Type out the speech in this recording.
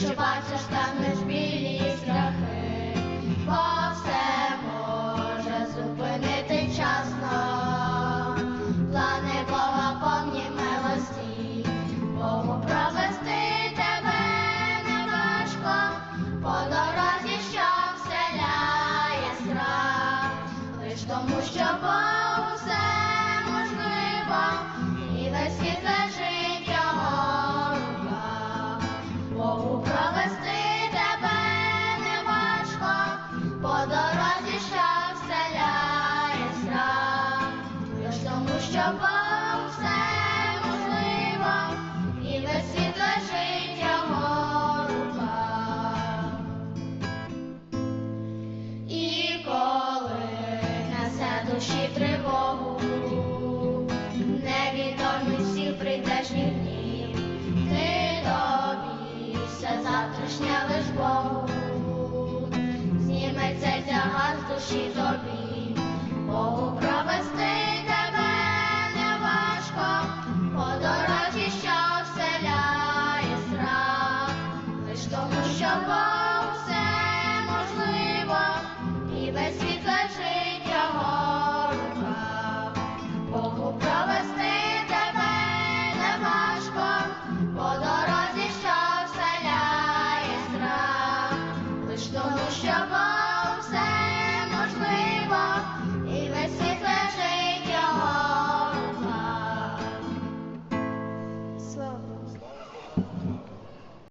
Якщо бачиш там лиш білі страхи, бо все може зупинити вчасно. Плани Бога повні милості, Богу провести тебе не важко, по дорозі, що вселяє страх, лиш тому, що Богу все Богу все можливо, і весь світ лежить. І коли несе душі тривогу, невідомі всіх прийдешніх днів, ти добійся завтрашня лиш Богу, зніметься тягар душі тобі, тому, що